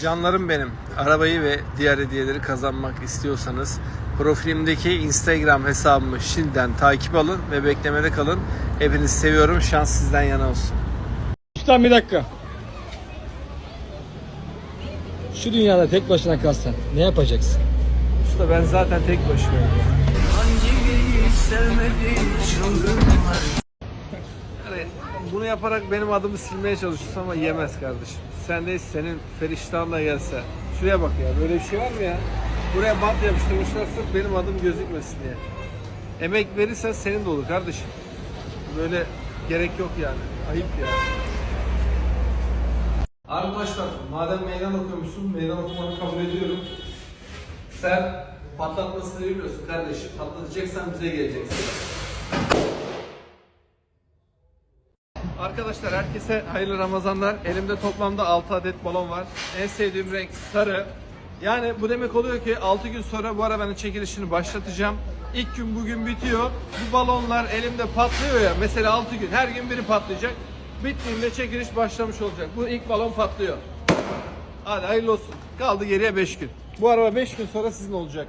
Canlarım benim. Arabayı ve diğer hediyeleri kazanmak istiyorsanız profilimdeki Instagram hesabımı şimdiden takip alın ve beklemede kalın. Hepinizi seviyorum. Şans sizden yana olsun. Ustam bir dakika. Şu dünyada tek başına kalsan ne yapacaksın? Usta ben zaten tek başımayım. Yani bunu yaparak benim adımı silmeye çalışıyorsun ama yemez kardeşim. Sen de senin feriştahınla gelse. Şuraya bak ya böyle bir şey var mı ya? Buraya bant yapıştırmışlar sırf benim adım gözükmesin diye. Emek verirsen senin de olur kardeşim. Böyle gerek yok yani. Ayıp ya. Arkadaşlar madem meydan okuyormuşsun meydan okumanı kabul ediyorum. Sen patlatmasını bilmiyorsun kardeşim. Patlatacaksan bize geleceksin. Arkadaşlar herkese hayırlı Ramazanlar. Elimde toplamda 6 adet balon var. En sevdiğim renk sarı. Yani bu demek oluyor ki 6 gün sonra bu arabanın çekilişini başlatacağım. İlk gün bugün bitiyor. Bu balonlar elimde patlıyor ya. Mesela 6 gün her gün biri patlayacak. Bittiğinde çekiliş başlamış olacak. Bu ilk balon patlıyor. Hadi hayırlı olsun. Kaldı geriye 5 gün. Bu araba 5 gün sonra sizin olacak.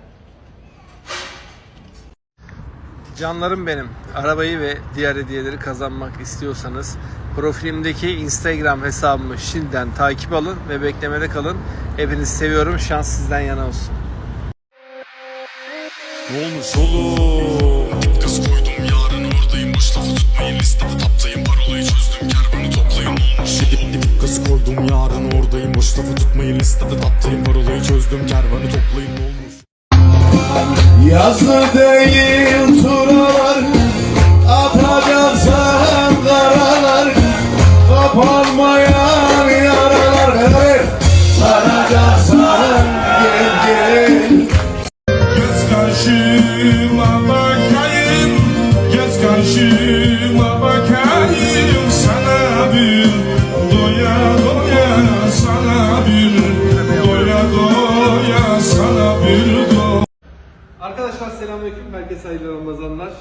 Canlarım benim. Arabayı ve diğer hediyeleri kazanmak istiyorsanız profilimdeki Instagram hesabımı şimdiden takip alın ve beklemede kalın. Hepinizi seviyorum. Şans sizden yana olsun. Ne olmuş oğlum? Kız koydum yarın oradayım Boş tutmayın listede taptayım Parolayı çözdüm kervanı toplayın olmuş Kız koydum yarın oradayım Boş tutmayın listede taptayım Parolayı çözdüm kervanı toplayın olmuş Yazlı değil turalar Atacaksan karalar Kapanmayan yaralar. Evet. Saracaksan gel gel. Göz karşıma bakayım Göz karşıma bakayım selamünaleyküm. Herkese hayırlı Ramazanlar.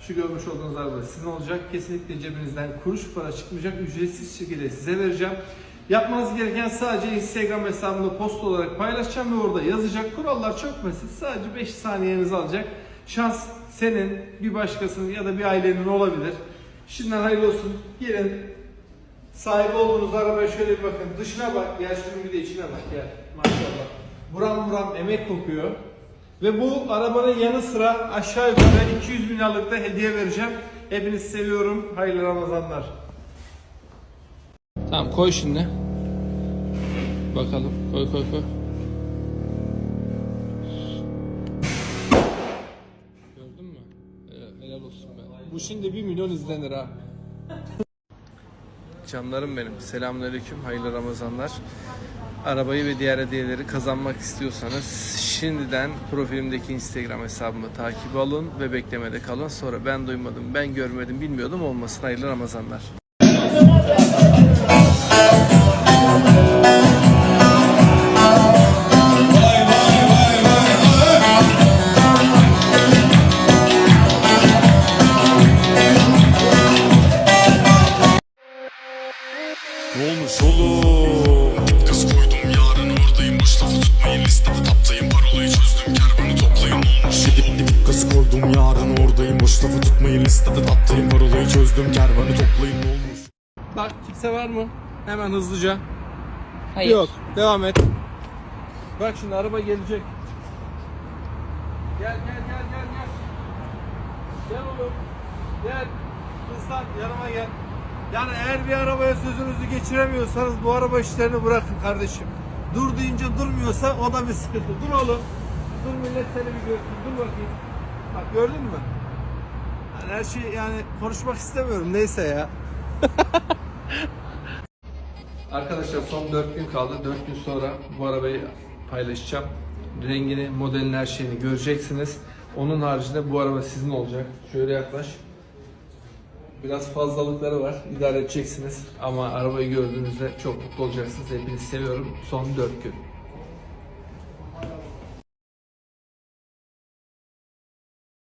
Şu görmüş olduğunuz araba sizin olacak. Kesinlikle cebinizden kuruş para çıkmayacak. Ücretsiz şekilde size vereceğim. Yapmanız gereken sadece Instagram hesabımda post olarak paylaşacağım ve orada yazacak. Kurallar çok basit. Sadece 5 saniyenizi alacak. Şans senin, bir başkasının ya da bir ailenin olabilir. Şimdiden hayırlı olsun. Gelin. Sahibi olduğunuz arabaya şöyle bir bakın. Dışına bak. Gel şunun bir de içine bak. Gel. Maşallah. Buram buram emek kokuyor. Ve bu arabanın yanı sıra aşağı yukarı 200 bin liralık hediye vereceğim. Hepinizi seviyorum. Hayırlı Ramazanlar. Tamam koy şimdi. Bakalım. Koy koy koy. Gördün mü? Helal, helal olsun be. Bu şimdi 1 milyon izlenir ha. Canlarım benim. Selamünaleyküm. Hayırlı Ramazanlar. Arabayı ve diğer hediyeleri kazanmak istiyorsanız şimdiden profilimdeki Instagram hesabımı takip alın ve beklemede kalın. Sonra ben duymadım, ben görmedim, bilmiyordum olmasın. Hayırlı Ramazanlar. Çözdüm kervanı toplayın olmuş Bak kimse var mı? Hemen hızlıca. Hayır. Yok. Devam et. Bak şimdi araba gelecek. Gel gel gel gel gel. Gel oğlum. Gel. Kızlar yanıma gel. Yani eğer bir arabaya sözünüzü geçiremiyorsanız bu araba işlerini bırakın kardeşim. Dur deyince durmuyorsa o da bir sıkıntı. Dur oğlum. Dur millet seni bir görsün. Dur bakayım. Bak gördün mü? Her şey yani konuşmak istemiyorum. Neyse ya. Arkadaşlar son 4 gün kaldı. 4 gün sonra bu arabayı paylaşacağım. Rengini, modelini, her şeyini göreceksiniz. Onun haricinde bu araba sizin olacak. Şöyle yaklaş. Biraz fazlalıkları var. İdare edeceksiniz. Ama arabayı gördüğünüzde çok mutlu olacaksınız. Hepinizi seviyorum. Son 4 gün.